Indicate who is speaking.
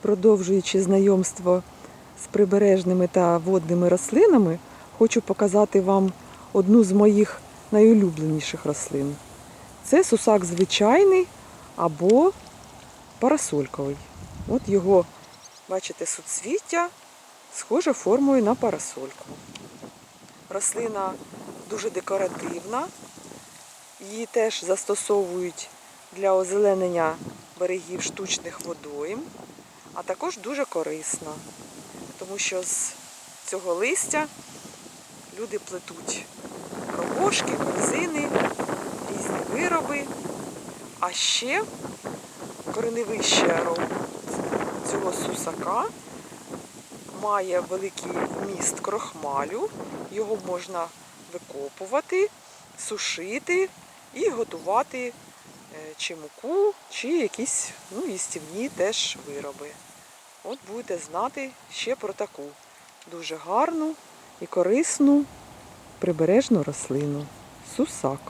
Speaker 1: Продовжуючи знайомство з прибережними та водними рослинами, хочу показати вам одну з моїх найулюбленіших рослин. Це сусак звичайний або парасольковий. От його, бачите, суцвіття схоже формою на парасольку. Рослина дуже декоративна, її теж застосовують для озеленення берегів штучних водойм, а також дуже корисна, тому що з цього листя люди плетуть робошки, корзини, різні вироби. А ще кореневище цього сусака має великий вміст крохмалю, його можна викопувати, сушити і готувати чи муку, чи якісь ну, їстівні теж вироби. От будете знати ще про таку дуже гарну і корисну прибережну рослину сусак.